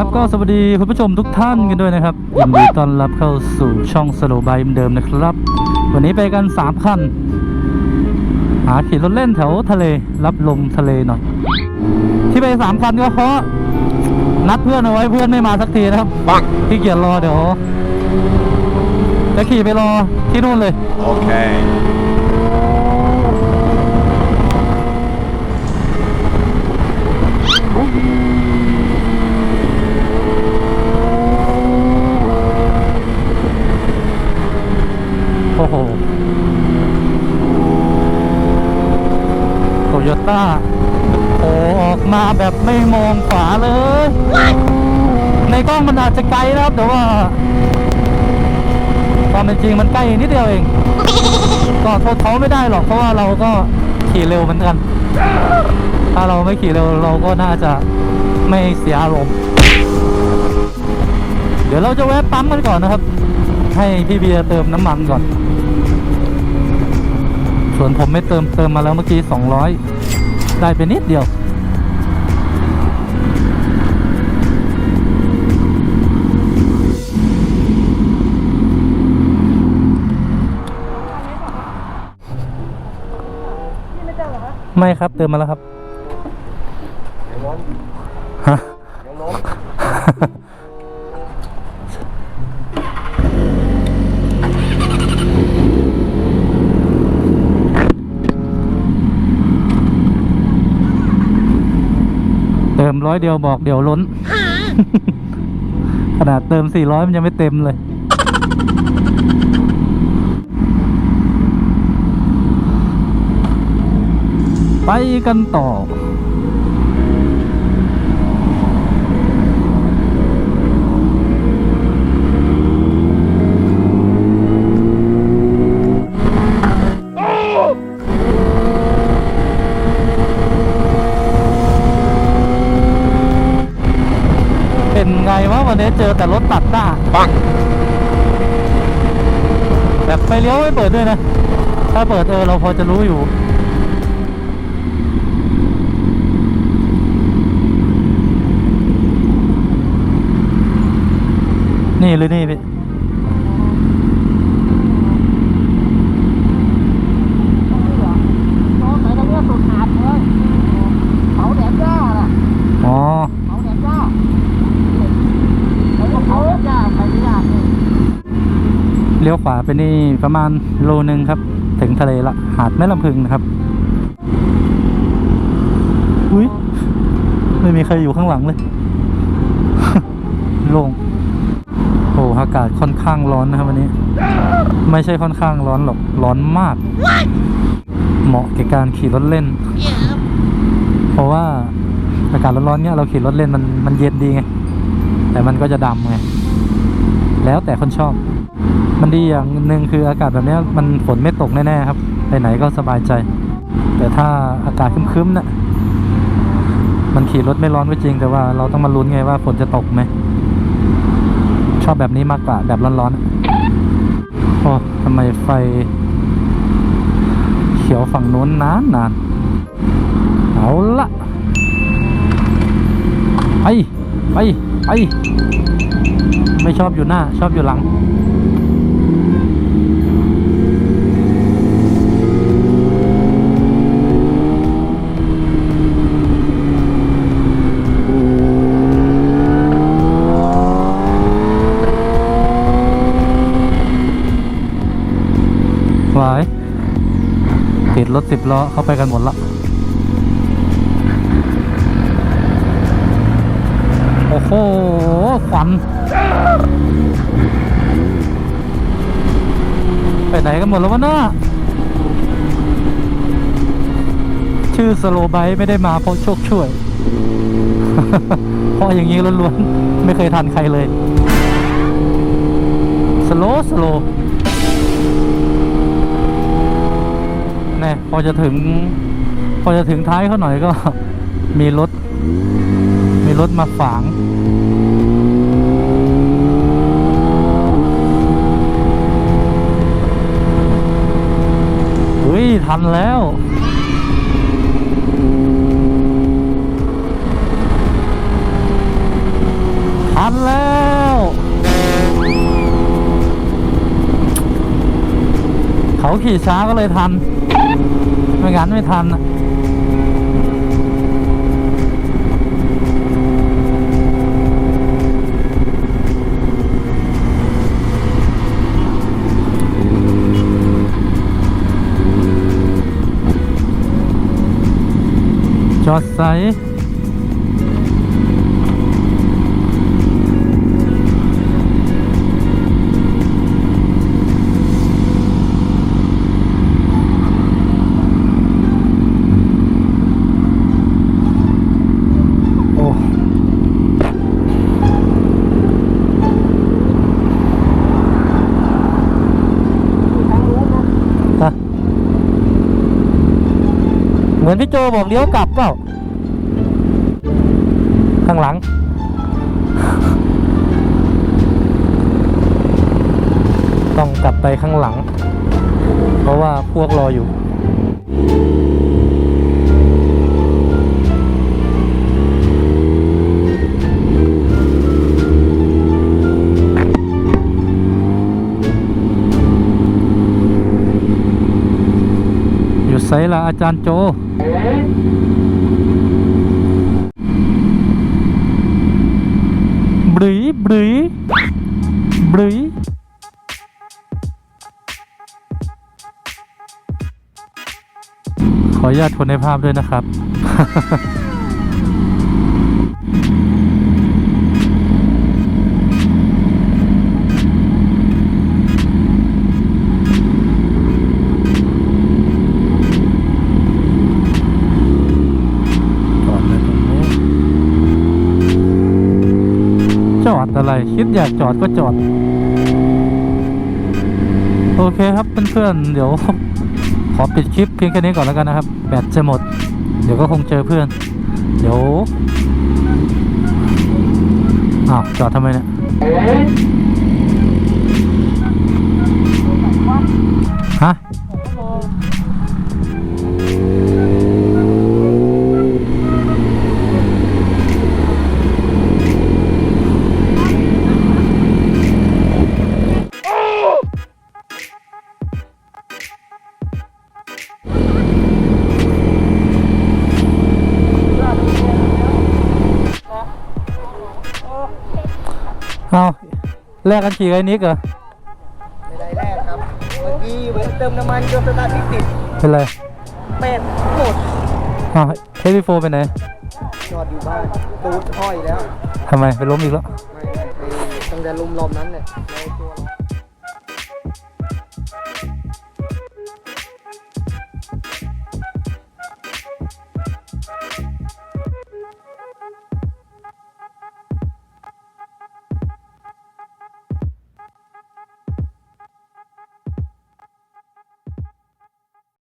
ครับก็สวัสดีคุณผู้ชมทุกท่านกันด้วยนะครับยินดีต้อนรับเข้าสู่ช่องสโลบายเหมือนเดิมนะครับ วันนี้ไปกัน 3 คัน หาขี่รถเล่นแถวทะเลรับลมทะเลหน่อย ที่ไป 3 คันก็เพราะนัดเพื่อนเอาไว้เพื่อนไม่มาสักทีนะครับปังพี่เกียจรอเดี๋ยวจะขี่ไปรอที่นู่นเลย Okay. โอ้โห โตโยต้าโอ้ออกมาแบบไม่มองขวาเลย ในกล้องมันอาจจะไกลนะครับ แต่ว่าความเป็นจริงมันใกล้นิดเดียวเอง ก็โทษเขาไม่ได้หรอกเพราะว่าเราก็ขี่เร็วเหมือนกัน ถ้าเราไม่ขี่เร็วเราก็น่าจะไม่เสียอารมณ์ เดี๋ยวเราจะแวะปั๊มกันก่อนนะครับ ให้พี่เบียร์เติมน้ำมันก่อน ส่วนผมไม่เติมเติมมาแล้วเมื่อกี้200 ได้ไปนิดเดียว ไม่ครับเติมมาแล้วครับ ฮะเติม ร้อยเดียวบอกเดี๋ยวล้น ขนาดเติมสี่ร้อยมันยังไม่เต็มเลย ไปกันต่อ เป็นไงวะวันนี้เจอแต่รถตัดหน้า Bang. แบบไฟเลี้ยวไม่เปิดด้วยนะ ถ้าเปิดเออเราพอจะรู้อยู่นี่หรือนี่พี่ น้องไหนตรงเนี้ยสุดหาดเลยเขาแหลมย่าน่ะ อ๋อ เขาแหลมย่าแล้วก็เขาแหลมย่าไปไม่ยากเลย เลี้ยวขวาไปนี่ประมาณโลนึงครับ ถึงทะเลละหาดแม่ลำพึงนะครับอุ้ยไม่มีใครอยู่ข้างหลังเลยโล่งโอ้อากาศค่อนข้างร้อนนะครับวันนี้ ไม่ใช่ค่อนข้างร้อนหรอกร้อนมาก เหมาะแก่การขี่รถเล่น เพราะว่าอากาศร้อนๆเนี่ยเราขี่รถเล่นมันมันเย็นดีไงแต่มันก็จะดำไงแล้วแต่คนชอบ มันดีอย่างหนึ่งคืออากาศแบบนี้มันฝนไม่ตกแน่ๆครับไปไหนก็สบายใจ แต่ถ้าอากาศคึ้มๆนะ่ะมันขี่รถไม่ร้อนก็จริง แต่ว่าเราต้องมาลุ้นไงว่าฝนจะตกไหมชอบแบบนี้มากกว่าแบบร้อนๆโอ้ทำไมไฟ เขียวฝั่งนู้นนานนานๆเอาละไปไปไปไม่ชอบอยู่หน้า ชอบอยู่หลัง วาย ติดรถสิบล้อเข้าไปกันหมดละ โอ้โหควันไปไหนกันหมดแล้ววะเน้าชื่อสโลไบไม่ได้มาเพราะโชคช่วย เพราะอย่างนี้ล้วนๆ ไม่เคยทันใครเลย สโลสโล นะพอจะถึง พอจะถึงท้ายเขาหน่อยก็มีรถ มีรถมาฝางเฮ้ย ทันแล้วทันแล้ว เขาขี่ช้าก็เลยทัน ไม่งั้นไม่ทันนะจอดใส มือนพี่โจบอกเลี้ยวกลับเปล่า ข้างหลัง ต้องกลับไปข้างหลัง เพราะว่าพวกรออยู่อยู่ไซละอาจารย์โจ บรีบรีบรีขออนุญาตทนในภาพด้วยนะครับ จอดเลยตรงนี้ จ อะไร คิดอยากจอดก็จอด โอเคครับเพื่อนๆเดี๋ยวขอปิดคลิปเพียงแค่นี้ก่อนแล้วกันนะครับ แบตจะหมด เดี๋ยวก็คงเจอเพื่อน เดี๋ยวอ้าวจอดทำไมเนี่ยฮะ เอาแลกกันขี่ไอ้นิกเหรอไม่ได้แรกครับเมื่อกี้เว้นเติมน้ำมันจนสตาร์ทไม่ติดเป็นไรเป็ดหมดอ้าวเฮฟวี่โฟไปไหนจอดอยู่บ้านตูดห้อยแล้วทำไมไปล้มอีกแล้วไม่ไม่ไอ้ตั้งแต่ลุมลมนั้นเนี่ยในตัวเรา